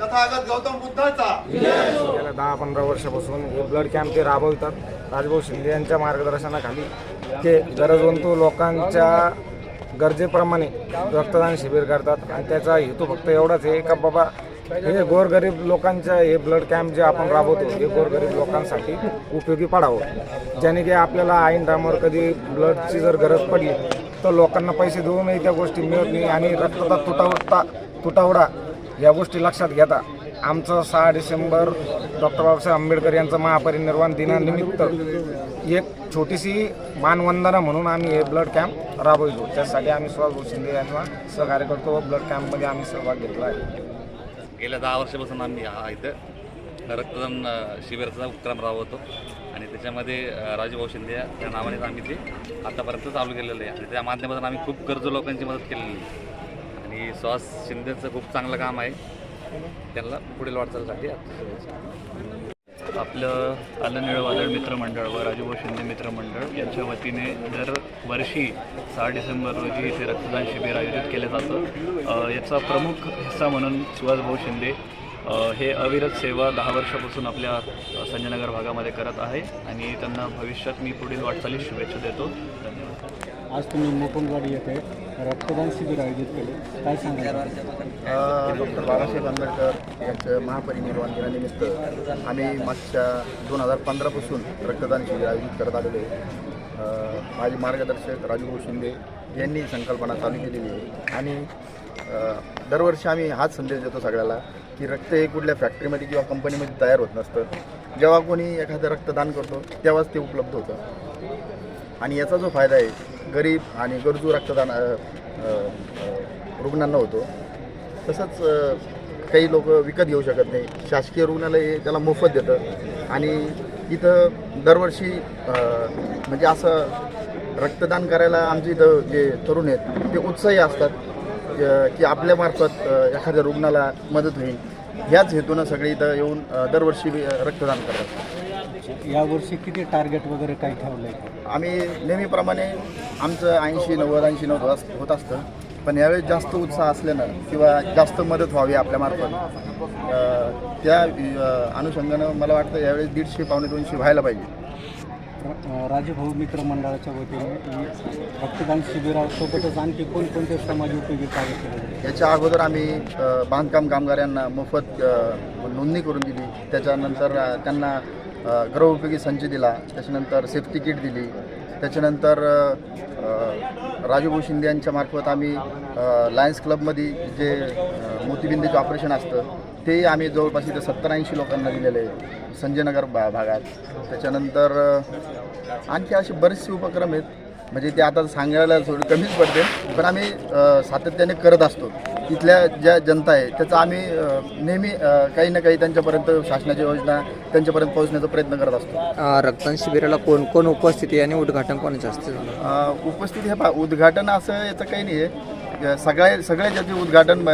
तथागत गौतम बुद्धाचा. गेल्या दहा पंधरा वर्षापासून हे ब्लड कॅम्प ते राबवतात. राजभाऊ शिंदे यांच्या मार्गदर्शनाखाली ते गरजवंतू लोकांच्या गरजेप्रमाणे रक्तदान शिबिर करतात. आणि त्याचा हेतू फक्त एवढाच आहे का बाबा हे गोरगरीब लोकांच्या हे ब्लड कॅम्प जे आपण राबवतो हे गोरगरीब लोकांसाठी उपयोगी पडावं. ज्याने की आपल्याला ऐन रामावर कधी ब्लडची जर गरज पडली तर लोकांना पैसे देऊनही त्या गोष्टी मिळत नाही आणि रक्तदाब तुटावता तुटावडा या गोष्टी लक्षात घेता. आमचं सहा डिसेंबर डॉक्टर बाबासाहेब आंबेडकर यांचं महापरिनिर्वाण दिनानिमित्त एक छोटीशी मानवंदना म्हणून आम्ही हे ब्लड कॅम्प राबवतो. त्यासाठी आम्ही सुभाष शिंदे यांना सहकार्य करतो. ब्लड कॅम्पमध्ये आम्ही सहभाग घेतला आहे. गेल्या दहा वर्षापासून आम्ही हा इथं रक्तदान शिबिराचा उपक्रम राबवतो. आणि त्याच्यामध्ये राजूभाऊ शिंदे या- त्या नावानेच आम्ही ते आतापर्यंत चालू केलेलं आहे. आणि त्या माध्यमातून आम्ही खूप गरजू लोकांची मदत केलेली आहे. आणि सुहास शिंदेचं खूप चांगलं काम आहे. त्यांना पुढील वाटचालीसाठी आपलं आलं मित्रमंडळ व राजूभाऊ शिंदे मित्रमंडळ यांच्या वतीने दरवर्षी सहा डिसेंबर रोजी इथे रक्तदान शिबिर आयोजित केलं जातं. याचा प्रमुख हिस्सा म्हणून सुहासभाऊ शिंदे हे अविरत सेवा दहा वर्षापासून आपल्या संजयनगर भागामध्ये करत आहे आणि त्यांना भविष्यात मी पुढील वाटचालीस शुभेच्छा देतो. धन्यवाद. आज तुम्ही मुकुंदवाडी येथे रक्तदान शिबिर आयोजित केले. काय सांगाल? डॉक्टर बाबासाहेब आंबेडकर यांचं महापरिनिर्वाण दिनानिमित्त आम्ही मागच्या दोन हजार पंधरापासून रक्तदान शिबिर आयोजित करत आलेलो आहे. माझे मार्गदर्शक राजूभाऊ शिंदे यांनी संकल्पना चालू केलेली आहे. आणि दरवर्षी आम्ही हाच संदेश देतो सगळ्याला की रक्त हे कुठल्या फॅक्टरीमध्ये किंवा कंपनीमध्ये तयार होत नसतं. जेव्हा कोणी एखादं रक्तदान करतो तेव्हाच ते उपलब्ध होतं. आणि याचा जो फायदा आहे गरीब आणि गरजू रक्तदान रुग्णांना होतो. तसंच काही लोक विकत घेऊ शकत नाही. शासकीय रुग्णालय त्याला मोफत देतं. आणि इथं दरवर्षी म्हणजे असं रक्तदान करायला आमच्या इथं जे तरुण आहेत ते उत्साही असतात की आपल्यामार्फत एखाद्या रुग्णाला मदत होईल. ह्याच हेतूनं सगळे इथं येऊन दरवर्षी रक्तदान करतात. यावर्षी किती टार्गेट वगैरे काय ठेवलं आहे आम्ही नेहमीप्रमाणे आमचं ऐंशी नव्वद ऐंशी नव्वद होत अस- होत असतं. पण यावेळेस जास्त उत्साह असल्यानं किंवा जास्त मदत व्हावी आपल्यामार्फत त्या अनुषंगानं मला वाटतं यावेळेस दीडशे पावणे दोनशे व्हायला पाहिजे. राजभाऊ मित्र मंडळाच्या वतीने ही रक्तदान शिबिरासोबतच आणखी कोणकोणते समाज उपयोगी कार्य केले याच्या अगोदर आम्ही बांधकाम कामगारांना मोफत नोंदणी करून दिली. त्याच्यानंतर त्यांना गृहउपयोगी संच दिला. त्याच्यानंतर सेफ्टी किट दिली. त्याच्यानंतर राजूभाऊ शिंदे यांच्या मार्फत आम्ही लायन्स क्लबमध्ये जे मोतीबिंदीचं ऑपरेशन असतं ते आम्ही जवळपास इथं सत्तर ऐंशी लोकांना दिलेलं आहे. संजयनगर भा भागात. त्याच्यानंतर आणखी असे बरेचसे उपक्रम आहेत. म्हणजे ते आता सांगायला थोडी कमीच पडते. पण आम्ही सातत्याने करत असतो. तिथल्या ज्या जनता आहे त्याचा आम्ही नेहमी काही ना काही त्यांच्यापर्यंत शासनाच्या योजना त्यांच्यापर्यंत पोहोचण्याचा प्रयत्न करत असतो. रक्तदान शिबिराला कोण कोण उपस्थिती आणि उद्घाटन कोणाचे असते? उपस्थिती हे पहा उद्घाटन असं याचं काही नाही आहे सगळ्या सगळ्या ज्याचे उद्घाटन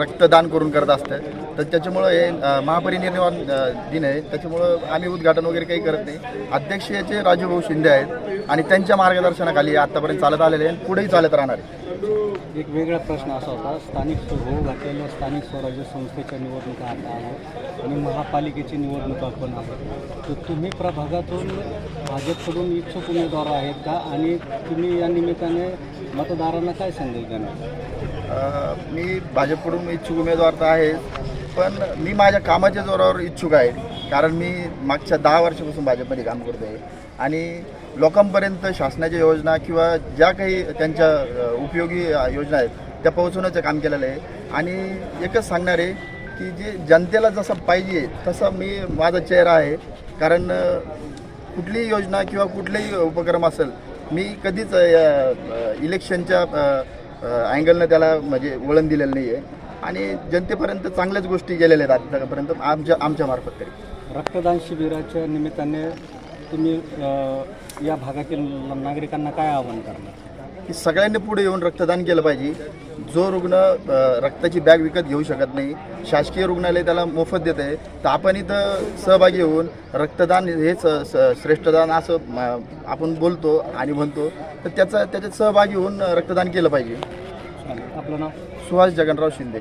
रक्तदान करून करत असतं तर त्याच्यामुळं हे महापरिनिर्वाण दिन आहे. त्याच्यामुळं आम्ही उद्घाटन वगैरे काही करत नाही. अध्यक्ष याचे राजूभाऊ शिंदे आहेत आणि त्यांच्या मार्गदर्शनाखाली आत्तापर्यंत चालत आलेले आहे आणि पुढेही चालत राहणार आहे. एक वेगळा प्रश्न असा होता. स्थानिक होऊ घातलेल्या स्थानिक स्वराज्य संस्थेच्या निवडणुका आता आहेत आणि महापालिकेची निवडणुका पण आहेत. तर तुम्ही प्रभागातून भाजपकडून इच्छुक उमेदवार आहेत का? आणि तुम्ही या निमित्ताने मतदारांना काय संदेश देणार? मी भाजपकडून इच्छुक उमेदवार तर आहे पण मी माझ्या कामाच्या जोरावर इच्छुक आहे. कारण मी मागच्या दहा वर्षापासून भाजपमध्ये काम करतो आहे आणि लोकांपर्यंत शासनाच्या योजना किंवा ज्या काही त्यांच्या उपयोगी योजना आहेत त्या पोहोचवण्याचं काम केलेलं आहे. आणि एकच सांगणार आहे की जे जनतेला जसं पाहिजे तसं मी माझा चेहरा आहे. कारण कुठलीही योजना किंवा कुठलेही उपक्रम असेल मी कधीच इलेक्शनच्या अँगलनं त्याला म्हणजे वळण दिलेलं नाही आहे आणि जनतेपर्यंत चांगल्याच गोष्टी गेलेल्या आहेत आतापर्यंत आमच्या आमच्या मार्फत तरी. रक्तदान शिबिराच्या निमित्ताने तुम्ही या भागातील नागरिकांना काय आवाहन करणार? की सगळ्यांनी पुढे येऊन रक्तदान केलं पाहिजे. जो रुग्ण रक्ताची बॅग विकत घेऊ शकत नाही शासकीय रुग्णालय त्याला मोफत देत आहे तर आपण इथं सहभागी होऊन रक्तदान हेच श्रेष्ठदान असं आपण बोलतो आणि म्हणतो. तर त्याचा त्याच्यात सहभागी होऊन रक्तदान केलं पाहिजे. आपलं नाव? सुहास जगनराव शिंदे